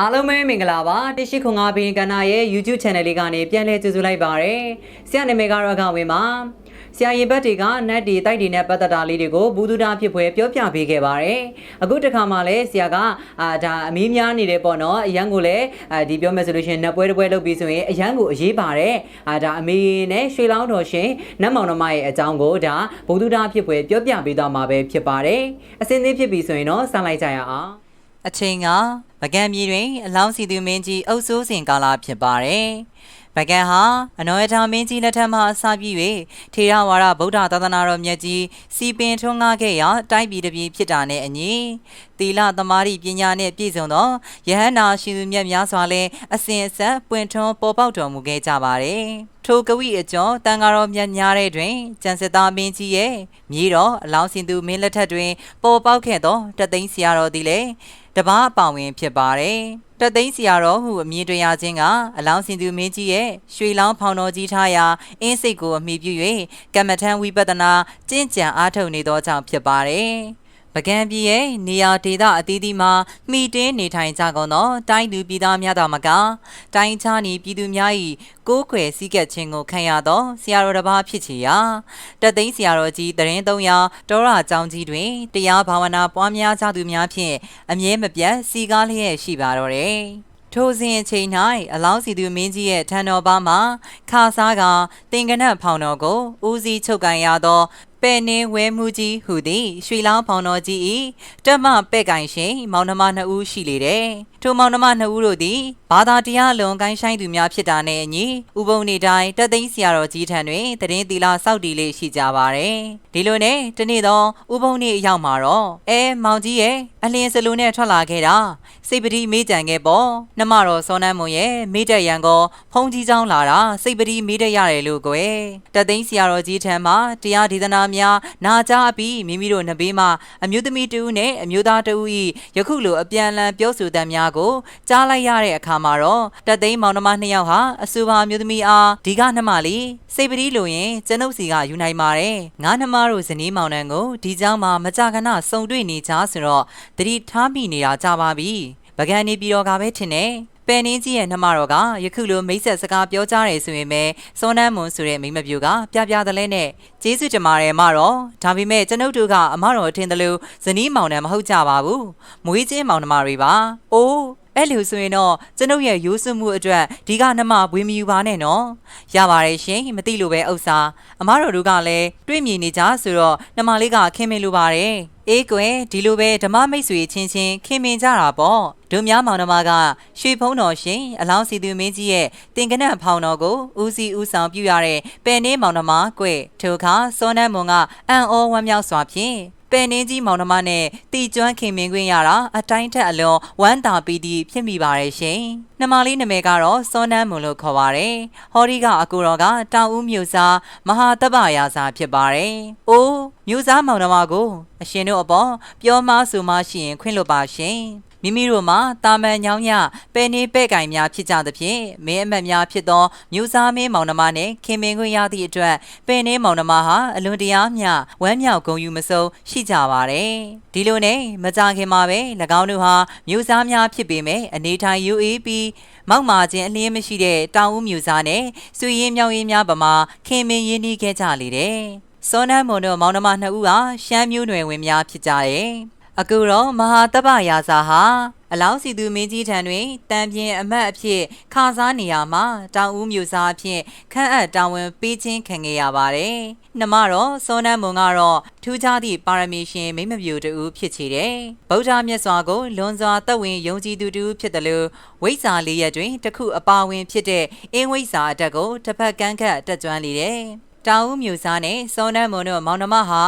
အားလုံးပဲမင်္ဂလာပါတရှိခွန်ငါဘင်းကဏ္ဍရဲ့ YouTube channel လေးကနေပြန်လည်ကြိုဆိုလိုက်ပါရယ်ဆရာနာမည်ကတော့အကဝင်းပါဆရာရင်ဘတ်တွေကနတ်ဒီတိုက်ဒီနဲ့ပတ်သက်တာလေးတွေကိုဘူးသူတာဖြစ်ပွဲပြောပြပေးခဲ့ပါတယ်အခုတစ်ခါမှလည်းဆရာကအာဒါအမီးများနေတယ်ပေါ့နော်အရန်ကိုလည်းအာဒီပြောမယ်ဆိုလို့ရှိရင်နတ်ပွဲတစ်ပွဲလုပ်ပြီးဆိုရင်အရန်ကိုအရေးပါတယ်အာဒါအမေနဲ့ရွှေလောင်းတော်ရှင်နတ်မောင်နှမရဲ့အကြောင်းကိုဒါဘူးသူတာဖြစ်ပွဲပြောပြပေးသွားမှာပဲဖြစ်ပါတယ်အစင်းသေးဖြစ်ပြီဆိုရင်တော့စလိုက်ကြရအောင် အချိန်ကဗကံမြေတွင်အလောင်းစီသူမင်းကြီးအုပ်စိုးစဉ်ကာလဖြစ်ပါတယ်။ဗကံဟာအနောယထာမင်းကြီးလက်ထက်မှအစပြု၍ထေရဝါဒဗုဒ္ဓသာသနာတော်မြတ်ကြီးစီပင်ထွန်းကားခဲ့ရာတိုက်ပြည်တစ်ပြည်ဖြစ်တာနဲ့အညီသီလသမာဓိပညာနှင့်ပြည့်စုံသောယဟန္တာရှင်သူမြတ်များစွာလည်းအစဉ်အဆက်ပွင့်ထွန်းပေါ်ပေါက်တော်မူခဲ့ကြပါတယ်။ ထိုကဝိအကျော်တန်ဃာတော်မြတ်များတဲ့တွင်ကျန်စစ်သားမင်းကြီးရဲ့မြေတော်အလောင်းစင်သူမင်းလက်ထက်တွင် ပေါ်ပေါက်ခဲ့သောတသိန်းဆရာတော်သည်လည်းတပားအပောင်ဝင်ဖြစ်ပါတယ်။တသိန်းဆရာတော်ဟုအမည်တွင်ရခြင်းကအလောင်းစင်သူမင်းကြီးရဲ့ရွှေလောင်းဖောင်တော်ကြီးထားရာအင်းစိတ်ကိုအမိပြု၍ကမ္မထံဝိပဿနာကျင့်ကြံအားထုတ်နေသောကြောင့်ဖြစ်ပါတယ်။ ပကံပြည်ရဲ့နေရာဒေသအသီးသီးမှာမိတင်းနေထိုင်ကြကုန်သောတိုင်းသူပြည်သားများသာမကတိုင်းခြားနေပြည်သူများ၏ကိုးကွယ်စည်းကပ်ခြင်းကိုခံရသောဆရာတော်တစ်ပါးဖြစ်ချေရာတက်သိန်းဆရာတော်ကြီးတရင်သုံးရာတောရအကြောင်းကြီးတွင်တရားဘာဝနာပွားများကြသူများဖြင့်အမြဲမပြတ်စီကားလျက်ရှိပါတော့တယ်ထိုစဉ်အချိန်၌အလောင်းစီသူမင်းကြီးရဲ့ထံတော်ပါမှာခါစားကတင်ကနတ်ဖောင်တော်ကိုဦးစီးချုပ်ကန်ရသောပဲ့နှင်းဝဲမှုကြီးဟူသည်ရွှေလောင်းဖောင်တော်ကြီး၏တက်မပဲ့ကင်ရှင်မောင်နှမနှစ်ဦးရှိလေတယ်ထိုမောင်နှမနှစ်ဦးတို့သည်ဘာသာတရားလွန်ကိုင်းဆိုင်သူများဖြစ်တာနဲ့အညီဥပုံနေတိုင်းတက်သိန်းဆရာတော်ကြီးထံတွင်တရင်သီလာစောက်တီလေးရှိကြပါတယ်ဒီလိုနဲ့တနေ့သောဥပုံနေအရောက်မှာတော့အဲမောင်ကြီးရဲ့အလင်းစလိုနဲ့ထွက်လာခဲ့တာစိတ်ပတိမေးကြံခဲ့ပေါ့နှမတော်စောနန်းမွန်ရဲ့မေးတက်ရန်ကောဖုံးကြီးချောင်းလာတာစိတ်ပတိမေးတက်ရတယ်လို့ကွယ်တက်သိန်းဆရာတော်ကြီးထံမှာတရားဒေသနာများနာကြားပြီးမိမိတို့နှစ်ဘေးမှာအမျိုးသမီးတူနဲ့အမျိုးသားတူ၏ယခုလိုအပြန်အလှန်ပြောဆိုတမ်းများကိုကြားလိုက်ရတဲ့အခါမှာတော့တက်သိန်းမောင်နှမနှစ်ယောက်ဟာအဆူပါအမျိုးသမီးအားဒီကနှမလေးစိတ်ပတိလို့ရင်ကျွန်ုပ်စီကယူနိုင်ပါတယ်ငါနှမတို့ဇနီးမောင်နှံကိုဒီเจ้าမှာမကြခဏစုံတွေ့နေကြဆိုတော့တတိထားမိနေတာကြပါပြီပကံနေပြီးတော့ကပဲထင်တယ် ပယ်နင်းကြီးရဲ့နှမတော်ကယခုလိုမိတ်ဆက်စကားပြောကြတယ်ဆိုရင်ပဲစောနန်းမွန်ဆိုတဲ့မိမပြူကပြပြတလဲနဲ့ကျေးဇူးတင်ပါတယ်မတော်ဒါပေမဲ့ကျွန်ုပ်တို့ကအမတော်အထင်တယ်လို့ဇနီးမောင်နှံမဟုတ်ကြပါဘူးမွေးချင်းမောင်နှမတွေပါအိုး အဲ့လိုဆိုရင်တော့ကျွန်ုပ်ရဲ့ရိုးစွမှုအတွက်ဒီကနှမဝေမယူပါနဲ့နော်ရပါတယ်ရှင်မသိလို့ပဲဥစ္စာအမတော်တို့ကလည်းတွေ့မြင်နေကြဆိုတော့နှမလေးကခင်မင်လိုပါတယ်အေးကွယ်ဒီလိုပဲဓမ္မမိတ်ဆွေချင်းချင်းခင်မင်ကြတာပေါ့ဒုများမောင်နှမကရွှေဖုံးတော်ရှင်အလောင်းစီသူမင်းကြီးရဲ့တင်ကနတ်ဖောင်တော်ကိုဦးစီးဦးဆောင်ပြုရတဲ့ပယ်နေမောင်နှမကွယ်ထိုအခါစောနန်းမွန်ကအံ့ဩဝမ်းမြောက်စွာဖြင့် ပယ်နှင်းကြီးမောင်နှမနဲ့တီကျွမ်းခင်မင်ခွင့်ရတာအတိုင်းထက်အလွန်ဝမ်းသာပီတိဖြစ်မိပါတယ်ရှင်။နှမလေးနာမည်ကတော့စောနန်းမွန်လို့ခေါ်ပါတယ်။ဟောဒီကအကူတော်ကတောင်ဦးမြို့စားမဟာတပ္ပရာစာဖြစ်ပါတယ်။အိုးမြို့စားမောင်နှမကိုအရှင်တို့အပေါ်ပြောမဆိုမရှိရင်ခွင့်လွတ်ပါရှင်။ မိမိတို့မှာတာမန်ညောင်းညပဲနေပဲ့ကင်များဖြစ်ကြသဖြင့်မင်းအမတ်များဖြစ်သောမျိုးစားမင်းမောင်နှမနှင့်ခင်မင်ခွင့်ရသည့်အတွက်ပဲနေမောင်နှမဟာအလွန်တရာမျှဝမ်းမြောက်ဂုဏ်ယူမဆုံးရှိကြပါတယ်ဒီလိုနဲ့မကြခင်မှာပဲ၎င်းတို့ဟာမျိုးစားများဖြစ်ပေမဲ့အနေထိုင် UAP မောက်မာခြင်းအလင်းမရှိတဲ့တောင်ဦးမျိုးစားနဲ့စွေရင်မြောင်ရင်များပမာခင်မင်ရင်းနှီးခဲ့ကြလေတယ်စောနန်းမွန်တို့မောင်နှမနှစ်ဦးဟာရှမ်းမျိုးနွယ်ဝင်များဖြစ်ကြတယ် အခုတော့မဟာတပ္ပရာဇာဟာအလောင်းစီသူမင်းကြီးထံတွင်တံပြင်းအမတ်အဖြစ်ခါစားနေရမှာတောင်ဦးမျိုးစားအဖြစ်ခန့်အပ်တာဝန်ပေးခြင်းခံခဲ့ရပါတယ်။နှမတော့စောနန်းမွန်ကတော့ထူးခြားသည့်ပါရမီရှင်မိမပြူတူဖြစ်ချေတယ်။ဗုဒ္ဓမြတ်စွာကိုလွန်စွာသက်ဝင်ယုံကြည်သူတူဖြစ်တယ်လို့ဝိဇ္ဇာလေးရက်တွင်တခုအပါဝင်ဖြစ်တဲ့အင်းဝိဇ္ဇာအတက်ကိုတစ်ဖက်ကန်းခတ်တက်ကြွလေတယ်။ တောင်ဦးမျိုးစားနဲ့စောနန်းမွန်တို့မောင်နှမဟာ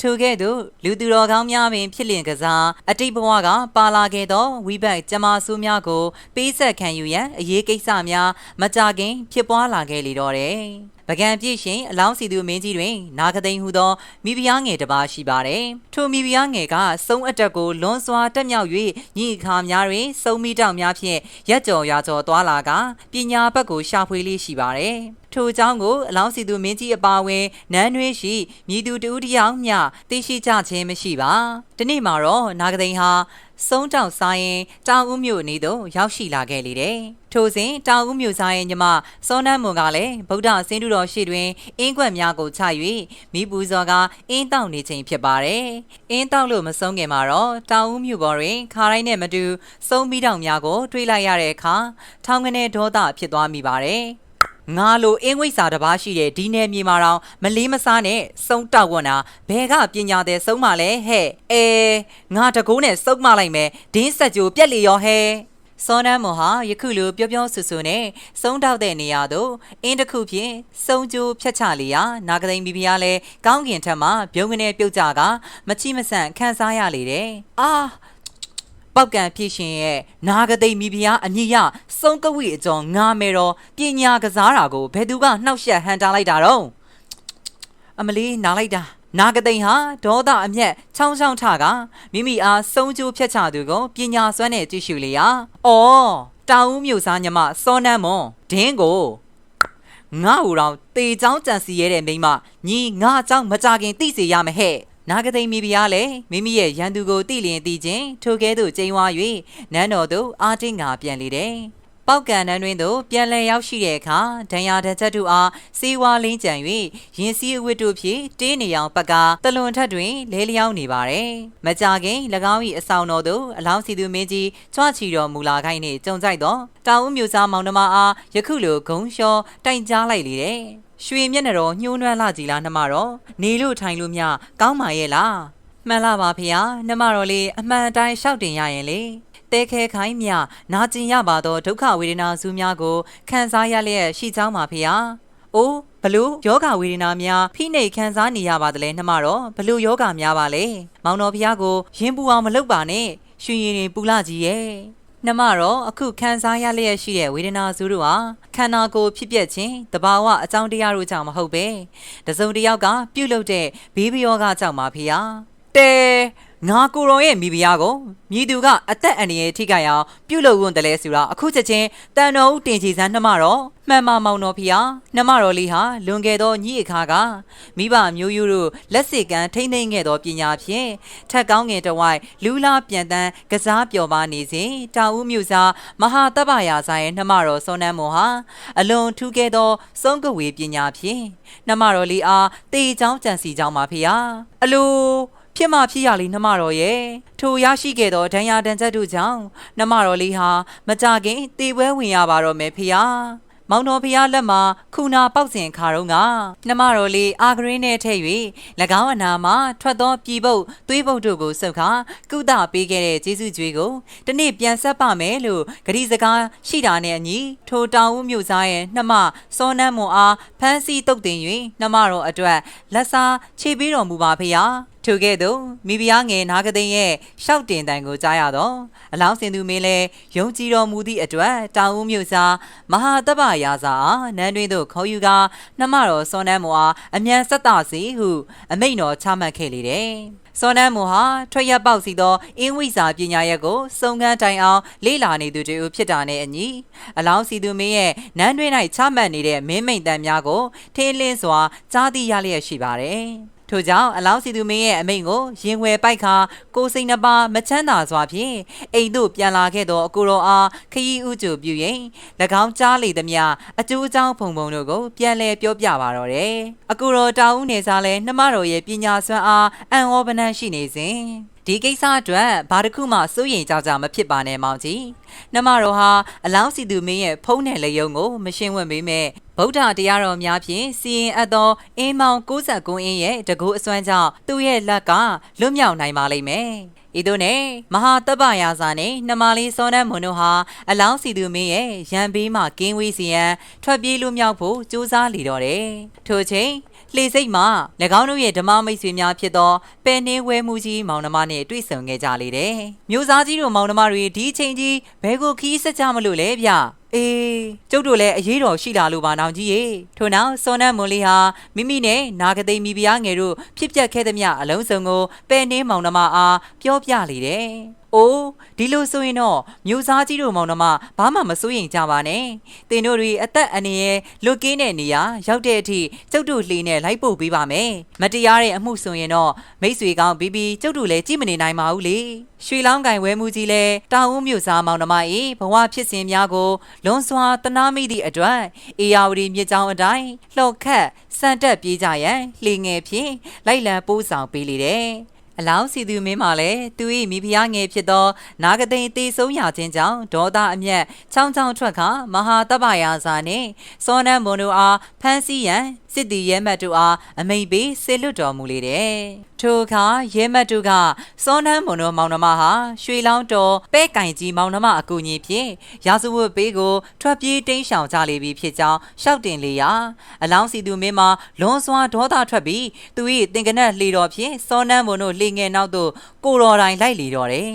ထိုကဲ့သို့လူသူတော်ကောင်းများပင်ဖြစ်လင့်ကစားအတိတ်ဘဝကပါလာခဲ့သောဝိဘတ်ကျမဆူးများကိုပေးဆက်ခံယူရန်အရေးကိစ္စများမကြခင်ဖြစ်ပွားလာခဲ့လေတော့တယ်။ ပကံပြည့်ရှင်အလောင်းစီသူမင်းကြီးတွင်နာကသိန်းဟူသောမိဖုရားငယ်တစ်ပါးရှိပါတယ်။ထိုမိဖုရားငယ်ကစုံအတက်ကိုလွန်စွာတက်မြောက်၍ညီခါများတွင်စုံမိတောက်များဖြင့်ရက်ကြော်ရွာကြော်သွားလာကပညာဘက်ကိုရှာဖွေလေးရှိပါတယ်။ထိုအကြောင်းကိုအလောင်းစီသူမင်းကြီးအပါဝင်နန်းနှွေးရှိမြည်သူတူတယောက်မျှသိရှိကြခြင်းမရှိပါ။ဒီနေ့မှာတော့နာဂသိန်းဟာ စုံတောက်စားရင်တောင်ဦးမြို့အနီးသို့ရောက်ရှိလာခဲ့လေတယ်။ထိုစဉ်တောင်ဦးမြို့စားရင်ညီမစောနန်းမွန်ကလည်းဗုဒ္ဓဆင်းတုတော်ရှိတွင်အင်းကွက်များကိုချ၍မိပူဇော်ကအင်းတောက်နေခြင်းဖြစ်ပါတယ်။အင်းတောက်လို့မဆုံးခင်မှာတော့တောင်ဦးမြို့ပေါ်တွင်ခါတိုင်းနဲ့မတူစုံပြီးတောင်များကိုတွေးလိုက်ရတဲ့အခါထောင်ကနေဒေါသဖြစ်သွားမိပါတယ်။ ငါလိုအင်းဝိစာတစ်ပါးရှိတဲ့ဒီနယ်မြေမှာတော့မလေးမစားနဲ့စုံတောက်ဝတ်နာဘယ်ကပညာတဲ့စုံမလဲဟဲ့အဲငါတကိုးနဲ့စုံမလိုက်မယ်ဒင်းဆက်ကြိုပြက်လီရောဟဲ့စောနမ်းမော်ဟာယခုလိုပြောပြောဆူဆူနဲ့စုံတောက်တဲ့နေရာသို့အင်းတစ်ခုဖြင့်စုံကြိုဖြတ်ချလျာနာဂသိန်ဘီဘီယာလဲကောင်းကင်ထက်မှပြုံးကနေပြုတ်ကြကမချိမဆန့်ခန်းစားရလေတဲ့အာ ပောက်ကံဖြစ်ရှင်ရဲ့နာဂသိမ့်မိဖုရားအမိယစုံကဝိအကျော်ငါမဲတော်ပညာကစားတာကိုဘယ်သူကနှောက်ယှက်ဟန်တာလိုက်တာတော့အမလီနားလိုက်တာနာဂသိမ့်ဟာဒေါသအမျက်ချောင်းချောင်းထကမိမိအားစုံကြိုးဖြတ်ချသူကိုပညာစွမ်းနဲ့ကြည့်ရှုလေရာ။အော်တောင်ဦးမြို့သားညမစောနန်းမွန်ဒင်းကိုငါ့ဟူတော်တေချောင်းကြံစီရဲတဲ့မိန်းမညီငါအကြောင်းမကြခင်သိစေရမယ်ဟဲ့ နာဂသိမ့်မိဖုရားလည်းမိမိရဲ့ရန်သူကိုတိလျင်တိချင်းထိုကဲသို့ကျိန်းဝါ၍နန်းတော်သို့အာတင်းငါပြန်လေတယ်။ပောက်ကန်နန်းတွင်သို့ပြန်လည်ရောက်ရှိတဲ့အခါဒဏ်ရာတစ်ချက်တို့အားစေဝါလင်းကြံ၍ရင်စည်းအဝတ်တို့ဖြင့်တင်းနေအောင်ပကတလွန်ထက်တွင်လဲလျောင်းနေပါတယ်။မကြခင်၎င်း၏အဆောင်တော်သို့အလောင်းစီသူမင်းကြီးကြွချီတော်မူလာခိုင်းနှင့်ကြုံကြိုက်သောတောင်ဦးမျိုးသားမောင်နှမအားယခုလိုဂုံလျှောတိုင်ကြားလိုက်လေတဲ့။ ရွှေမျက်နှာတော်ညှိုးနွမ်းလာကြည်လားနှမတော်နေလို့ထိုင်လို့မြကောင်းပါရဲ့လားမှန်လားပါဖေဟာနှမတော်လေးအမှန်တိုင်းရှောက်တင်ရရင်လေတဲခဲခိုင်းမြနာကျင်ရပါသောဒုက္ခဝေဒနာစုများကိုခံစားရလျက်ရှိကြောင်းပါဖေဟာအိုးဘလို့ယောဂဝေဒနာများဖိနှိပ်ခံစားနေရပါသလဲနှမတော်ဘလို့ယောဂများပါလဲမောင်တော်ဖះကိုရင်ပူအောင်မလုပ်ပါနဲ့ရွှင်ရင်တွေပူလာကြီးရဲ့ နှမတော့အခုခံစားရလျက်ရှိတဲ့ဝေဒနာစုတို့ဟာခန္ဓာကိုယ်ဖြစ်ပျက်ခြင်းတဘာဝအကြောင်းတရားတို့ကြောင့်မဟုတ်ပဲတစုံတစ်ယောက်ကပြုတ်လုတဲ့ဘေးဘယောဂကြောင့်ပါဖေဟာတဲ ငါကိုယ်တော်ရဲ့မိဖုရားကိုမြည်သူကအသက်အန္တရာယ်ထိခိုက်အောင်ပြုတ်လို့ဝန်တယ်လဲဆိုတာအခုချက်ချင်းတန်တော်ဦးတင်ချီစမ်းနှမတော့မှန်မမောင်တော်ဖျားနှမတော်လေးဟာလွန်ခဲ့သောညီအခါကမိဘမျိုးရိုးတို့လက်စစ်ကမ်းထိမ့်သိမ့်ခဲ့သောပညာဖြင့်ထက်ကောင်းငင်တဝိုက်လူလာပြန်တန်းကစားပျော်ပါနေစဉ်တာဦးမြို့စားမဟာတပ္ပရာဇာရဲ့နှမတော်စောနန်းမောဟာအလွန်ထူးခဲ့သောစုံကဝေပညာဖြင့်နှမတော်လေးအားတေချောင်းကြံစီကြောင်းပါဖျားအလို ဖြစ်မှဖြစ်ရလိနှမတော်ရဲ့ထိုရရှိခဲ့သောဒဏ်ရာဒဏ်ချက်တို့ကြောင့်နှမတော်လေးဟာမကြခင်တေပွဲဝင်ရပါတော့မယ်ဖေဟာမောင်တော်ဖျားလက်မှာခုနာပေါက်စင်ခါတော့ကနှမတော်လေးအာဂရင်းနဲ့ထည့်၍၎င်းအနာမှာထွက်သောပြည်ပုတ်သွေးပုတ်တို့ကိုစုပ်ခါကုသပေးခဲ့တဲ့ကျေးဇူးကြွေးကိုဒီနေ့ပြန်ဆက်ပါမယ်လို့ဂရီစကားရှိတာနဲ့အညီထိုတောင်ဦးမြို့သားရဲ့နှမစောနန်းမွန်အားဖမ်းဆီးတုတ်တင်၍နှမတော်အတွက်လက်စားခြေပေးတော်မူပါဖေဟာထိုကဲ့သို့မိဖုရားငယ်နာဂသိန်းရဲ့ရှောက်တင်တန်ကိုကြားရတော့အလောင်းစင်သူမင်းလဲယုံကြည်တော်မူသည့်အတွက်တောင်ဦးမြို့စားမဟာတပ္ပရာဇာအားနန်းတွင်သို့ခေါ်ယူကာနှမတော်စောနန်းမောအားအမြန်ဆက်တာစီဟုအမိန့်တော်ချမှတ်ခဲ့လေတယ်စောနန်းမူဟာထွက်ရက်ပေါက်စီသောအင်းဝိစာပညာရက်ကိုစုံကန်းတိုင်အောင်လေ့လာနေသူတို့ဖြစ်တာနဲ့အညီအလောင်းစီသူမင်းရဲ့နန်းတွင်၌ချမှတ်နေတဲ့မင်းမိန်တန်များကိုထေးလင်းစွာကြားသိရလျက်ရှိပါတယ်။ ထို့ကြောင့်အလောင်းစီသူမင်းရဲ့အမိန့်ကိုရင်ွယ်ပိုက်ခါကိုစိန်နှပါမချမ်းသာစွာဖြင့်အိမ်သို့ပြန်လာခဲ့သောအကိုတော်အားခရီးဥကြိုပြုရင်၎င်းကြားလေသမျှအကျိုးအကြောင်းဖုံဖုံတို့ကိုပြန်လည်ပြောပြပါတော့တယ်။အကိုတော်တောင်ဦးနေစားလဲနှမတော်ရဲ့ပညာစွမ်းအားအံ့ဩပနန်းရှိနေစဉ် ဒီကိစ္စအတွက်ဘာတစ်ခုမှစိုးရိမ်ကြကြမဖြစ်ပါနဲ့မောင်ကြီး။နှမတော်ဟာအလောင်းစီသူမင်းရဲ့ဖုံးနယ်လေယုံကို မရှင်းဝင့်ပေးမဲ့ဗုဒ္ဓတရားတော်များဖြင့်စီရင်အပ်သောအင်းမောင်69အင်းရဲ့တကူအစွမ်းကြောင့်သူ့ရဲ့လက်ကလွတ်မြောက်နိုင်ပါလိမ့်မယ်။ဤသို့နဲ့မဟာတပ္ပရာဇာနဲ့နှမလေးစောနတ်မွန်တို့ဟာအလောင်းစီသူမင်းရဲ့ရန်ဘေးမှကင်းဝေးစီရန်ထွက်ပြေးလွတ်မြောက်ဖို့ကြိုးစားလေတော့တယ်။ထို့ချိန် လှေစိတ်မှာ၎င်းတို့ရဲ့ဓမ္မမိတ်ဆွေများဖြစ်သောပယ်နှင်းဝဲမှုကြီးမောင်နှမနဲ့တွေ့ဆုံခဲ့ကြလေတယ်။မျိုးစားကြီးတို့မောင်နှမတွေဒီအချိန်ကြီးဘဲကိုခီးစက်ကြမလို့လဲဗျ။အေးကျုပ်တို့လည်းအရေးတော်ရှိလာလို့ပါနောင်ကြီးရေထို့နောက်စောနတ်မွန်လေးဟာမိမိနဲ့နာဂသိမ့်မိဖုရားငယ်တို့ဖြစ်ပျက်ခဲ့သမျှအလုံးစုံကိုပဲ့နှင်းမောင်နှမအားပြောပြလေတယ်။ အိုးဒီလိုဆိုရင်တော့မျိုးစားကြီးတို့မောင်နှမဘာမှမစိုးရိမ်ကြပါနဲ့။တင်တို့တွေအသက်အန္တရာယ်လွတ်ကင်းတဲ့နေရာရောက်တဲ့အထိကျုပ်တို့လှေနဲ့လိုက်ပို့ပေးပါမယ်။မတရားတဲ့အမှုဆိုရင်တော့မိတ်ဆွေကောင်းပြီးပြီးကျုပ်တို့လည်းကြည့်မနေနိုင်ပါဘူးလေ။ရွှေလောင်းကင်ဝဲမှုကြီးလဲတောင်ဦးမြို့စားမောင်နှမ၏ဘဝဖြစ်စဉ်များကိုလွန်စွာတနာမိသည့်အတွက်အေယာဝတီမြစ်ကြောင်းအတိုင်းလှော်ခတ်စံတက်ပြေးကြရန်လှေငယ်ဖြင့်လိုက်လံပို့ဆောင်ပေးလေတယ်။ အလောင်းစီသူမင်းမှလည်းသူ၏မိဖုရားငယ်ဖြစ်သော နာဂသိန်တေဆုံးရခြင်းကြောင့်ဒေါသအမျက်ချောင်းချောင်းထွက်ခါမဟာတပ္ပယာစာနှင့်စောနန်းမွန်တို့အားဖမ်းဆီးရန်စစ်တီရဲမတ်တို့အားအမိန်ပေးဆေလွတ်တော်မူလေတဲ့ ထိုအခါရဲမတ်တို့ကစောနန်းမွန်တို့မောင်နှမဟာရွှေလောင်းတော်ပဲ့ကင်ကြီးမောင်နှမအကူကြီးဖြင့်ရာဇဝတ်ပေးကိုထွက်ပြေးတိမ်းရှောင်ကြလေပြီဖြစ်ကြောင်းရှောက်တင်လေရာအလောင်းစီသူမင်းမှာလွန်စွာဒေါသထွက်ပြီးသူ၏တင်ကနက်လှေတော်ဖြင့်စောနန်းမွန်တို့လှေငယ်နောက်သို့ကိုတော်တိုင်လိုက်လေတော်တယ်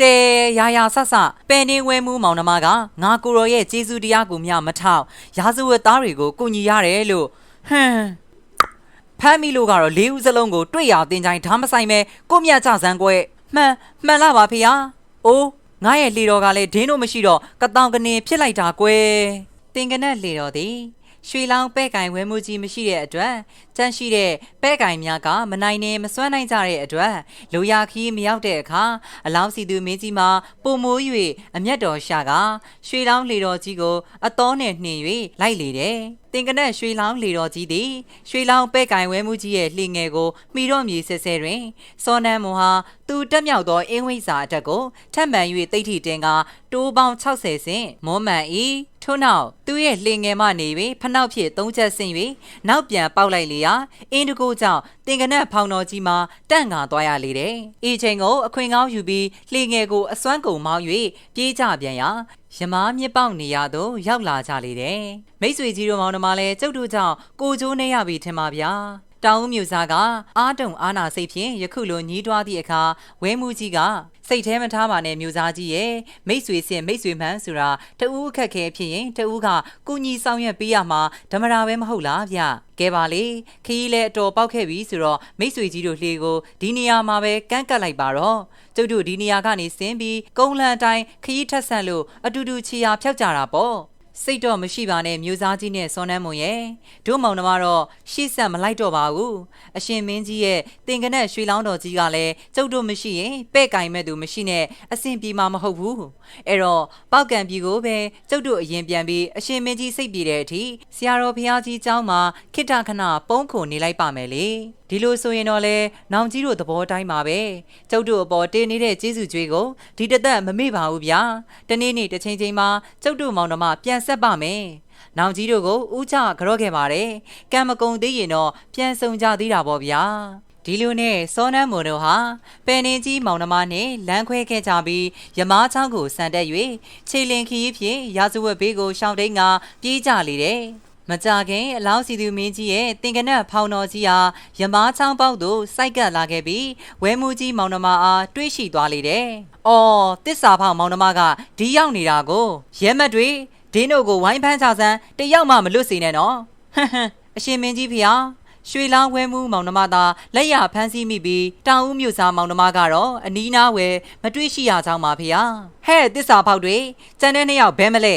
တဲရာရာဆဆပယ်နေဝဲမှုမောင်နှမကငါကိုရောရဲ့ကျေးဇူးတရားကိုမျှမထောက်ရာဇဝတ်သားတွေကိုကုညီရတယ်လို့ဟမ်ဖ မ်းမိလို့ကတော့လေးဦးစလုံးကိုတွေ့ရတင်ချိုင်းဓာမဆိုင်မဲကိုမြတ်ကြစမ်းကွဲမှန်မှန်လားပါဖေဟာအိုးငါရဲ့လေတော်ကလည်းဒင်းတို့မရှိတော့ကတောင်ကနေဖြစ်လိုက်တာကွယ်တင်ကနက်လေတော်သည် ရွှေလောင်းပဲ့ကင်ဝဲမှုကြီးမရှိတဲ့အတွက်တန့်ရှိတဲ့ပဲ့ကင်များကမနိုင်နေမစွမ်းနိုင်ကြတဲ့အတွက်လိုရာခီးမရောက်တဲ့အခါအလောင်းစီသူမင်းကြီးမှာပုံမိုး၍အမျက်တော်ရှာကရွှေလောင်းလေတော်ကြီးကိုအတော်နဲ့နှင်၍လိုက်လေတယ်တင်ကနက်ရွှေလောင်းလေတော်ကြီးသည်ရွှေလောင်းပဲ့ကင်ဝဲမှုကြီးရဲ့လှေငယ်ကိုမိတော့မြေဆဲဆဲတွင်စောနန်းမွန်ဟာသူတက်မြောက်သောအင်းဝိဇ္ဇာအတက်ကိုထပ်မံ၍တိတ်ထီတင်ကတိုးပေါင်း60ဆင့်မောမှန်၏ ထို့နောက်သူရဲ့လှေငယ်မှနေ၍ဖနှောက်ဖြစ်သုံးချက်ဆင့်၍နောက်ပြန်ပေါက်လိုက်လေရာအင်းတကိုကြောင့်တင်ကနက်ဖောင်တော်ကြီးမှာတန့်ငါသွားရလေတယ်။ဤချိန်ကိုအခွင့်ကောင်းယူပြီးလှေငယ်ကိုအစွမ်းကုန်မောင်း၍ပြေးကြပြန်ရာရမားမြစ်ပေါက်နေရသို့ရောက်လာကြလေတယ်။မိတ်ဆွေကြီးတို့မောင်နှမလည်းကျုပ်တို့ကြောင့်ကိုကျိုးနေရပြီထင်ပါဗျာ။တောင်ဦးမြို့သားကအာတုံအာနာစိတ်ဖြင့်ယခုလိုညီးတွားသည့်အခါဝဲမှုကြီးက စိတ်แท้မထားပါနဲ့မြို့သားကြီးရဲ့မိတ်ဆွေစင်မိတ်ဆွေမှန်းဆိုတာတဦးအခက်ခဲဖြစ်ရင်တဦးကကုညီဆောင်ရွက်ပေးရမှာဓမ္မရာပဲမဟုတ်လားဗျကဲပါလေခရီးလဲအတော်ပေါက်ခဲ့ပြီဆိုတော့မိတ်ဆွေကြီးတို့လှေကိုဒီနေရာမှာပဲကန့်ကတ်လိုက်ပါတော့ကျုပ်တို့ဒီနေရာကနေဆင်းပြီးကုန်းလန်အတိုင်းခရီးထက်ဆန့်လို့အတူတူချီယာဖြောက်ကြတာပေါ့ စိတ်တော့မရှိပါနဲ့မျိုးသားကြီးနဲ့စောနန်းမွန်ရဲ့တို့မောင်နှမတော့ရှေ့ဆက်မလိုက်တော့ပါဘူးအရှင်မင်းကြီးရဲ့တင်ကနက်ရွှေလောင်းတော်ကြီးကလည်းကျုပ်တို့မရှိရင်ပဲ့ကင်မဲ့သူမရှိနဲ့အဆင်ပြေမှာမဟုတ်ဘူးအဲ့တော့ပောက်ကံပြည်ကိုပဲကျုပ်တို့အရင်ပြန်ပြီးအရှင်မင်းကြီးစိတ်ပြေတဲ့အထိဆရာတော်ဘုရားကြီးเจ้าမှာခိတ္တခဏပုံးခုန်နေလိုက်ပါမယ်လေဒီလိုဆိုရင်တော့လေနောင်ကြီးတို့သဘောတိုင်းပါပဲကျုပ်တို့အပေါ်တင်းနေတဲ့ကျေးဇူးကြွေးကိုဒီတသက်မမေ့ပါဘူးဗျာတနေ့နေ့တစ်ချိန်ချိန်မှာကျုပ်တို့မောင်နှမပြန် ဆက်ပါမယ်နောင်ကြီးတို့ကိုဥချကြော့ခဲ့ပါတယ်ကံမကုံသေးရင်တော့ပြန်ဆုံကြသေးတာပေါ့ဗျာဒီလိုနဲ့စောနန်းမွန်တို့ဟာပယ်နေကြီးမောင်နှမနဲ့လမ်းခွဲခဲ့ကြပြီးယမားချောင်းကိုစံတက်၍ခြေလင်ခီးဖြင့်ရာဇဝတ်ဘေးကိုရှောင်းတိန်ကပြေးကြလေတယ်မကြခင်အလောင်းစီသူမင်းကြီးရဲ့တင်ကနက်ဖောင်တော်ကြီးဟာယမားချောင်းပေါက်သို့စိုက်ကပ်လာခဲ့ပြီးဝဲမှုကြီးမောင်နှမအားတွေးရှိသွားလေတယ်။အော်တစ္ဆာဖောင်မောင်နှမကဒီရောက်နေတာကိုရဲမက်တွေ ဒင်းတို့ကိုဝိုင်းဖမ်းချစမ်းတယောက်မှမလွတ်စေနဲ့နော်။ဟမ်ဟမ်အရှင်မင်းကြီးဖေဟာရွှေလောင်းဝဲမှုမောင်နှမသာလက်ရဖမ်းဆီးမိပြီးတောင်ဦးမြို့သားမောင်နှမကတော့အနီးနားဝဲမတွေ့ရှိရကြောင်းပါဖေဟာဟဲ့တစ္ဆာဖောက်တွေကျန်တဲ့နှစ်ယောက်ဘဲမလဲ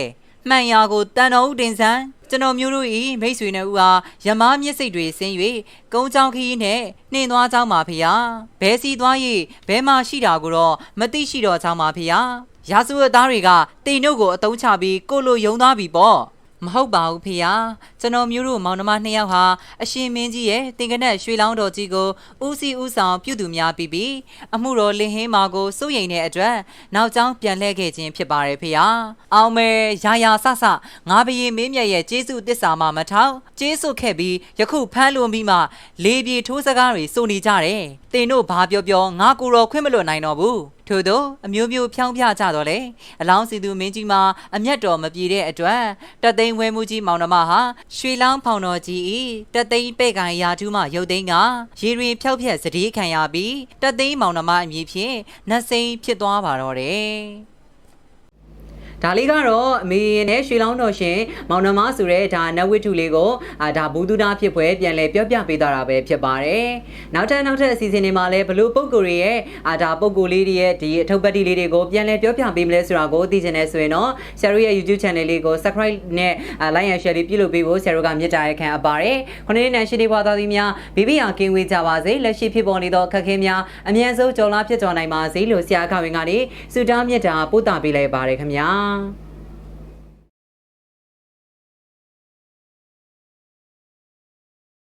မှန်ရာကိုတန်တော်ဦးတင်ဆန်းကျွန်တော်မျိုးတို့ဤမိတ်ဆွေနဲ့ဦးအားယမားမျက်စိတွေဆင်း၍ကုန်းချောင်းခီးနဲ့နှင်သွားကြောင်းပါဖေဟာဘဲစီသွား၍ဘဲမှရှိတာကိုတော့မသိရှိတော့ကြောင်းပါဖေဟာ ရာဇဝတ်သားတွေကတိန်တို့ကိုအတုံးချပြီးကိုလိုယုံသွားပြီပေါ့မဟုတ်ပါဘူးဖေယားကျွန်တော်မျိုးတို့မောင်နှမနှစ်ယောက်ဟာအရှင်မင်းကြီးရဲ့တင်ကနက်ရွှေလောင်းတော်ကြီးကိုဦးစီးဦးဆောင်ပြုသူများပြီးပြီးအမှုတော်လင်ဟင်းမာကိုစိုးရိမ်တဲ့အတွက်နောက်ကျောင်းပြန်လှည့်ခဲ့ခြင်းဖြစ်ပါတယ်ဖေယားအောင်မဲရာရာဆဆငါဘယေမင်းမြတ်ရဲ့ကျေးဇူးတစ္ဆာမှမထောက်ကျေးဇူးခဲ့ပြီးယခုဖမ်းလွန်ပြီးမှလေပြေထိုးစကားတွေစိုးနေကြတယ်တင်တို့ဘာပြောပြောငါကိုယ်တော်ခွင့်မလွတ်နိုင်တော့ဘူး ထို့သောအမျိုးမျိုးဖြောင်းပြကြတော့လေအလောင်းစီသူမင်းကြီးမှာအမျက်တော်မပြေတဲ့အတွက်တသိန်းဝဲမှုကြီးမောင်နှမဟာရွှေလောင်းဖောင်တော်ကြီးဤတသိန်းပဲ့ကန်ရာထူးမှရုတ်သိန်းကရေတွင်ဖြောက်ဖြက်စတိခံရပြီးတသိန်းမောင်နှမအမည်ဖြင့်နှစိန်ဖြစ်သွားပါတော့တယ် ဒါလေးကတော့အမေနဲ့ရွှေလောင်းတော်ရှင်မောင်နှမဆိုတဲ့ဒါနတ်ဝိထုလေးကိုအာဒါဘူးသူသားဖြစ်ပွဲပြန်လဲပြောပြပေးသွားတာပဲဖြစ်ပါတယ်။နောက်ထပ်နောက်ထပ်အစီအစဉ်တွေမှာလည်းဘလို့ပုံကိုယ်တွေရဲ့အာဒါပုံကိုယ်လေးတွေရဲ့ဒီအထုပ်ပတ်တီလေးတွေကိုပြန်လဲပြောပြပေးမလဲဆိုတာကိုသိချင်နေဆိုရင်တော့ဆရာတို့ရဲ့ YouTube channel လေးကို subscribe နဲ့အာ like and share လေးပြုလုပ်ပေးဖို့ဆရာတို့ကမြစ်တာရက်ခံအပ်ပါတယ်။ခုနေ့နေ့ရှိနေပွားတော်သူများဘေဘီယာကင်းဝေးကြပါစေလက်ရှိဖြစ်ပေါ်နေသောအခက်အခဲများအမြန်ဆုံးကြော်လာဖြစ်တော်နိုင်ပါစေလို့ဆရာခဝင်းကနေဆုတောင်းမြတ်တာပို့တာပေးလိုက်ပါတယ်ခင်ဗျာ။嗯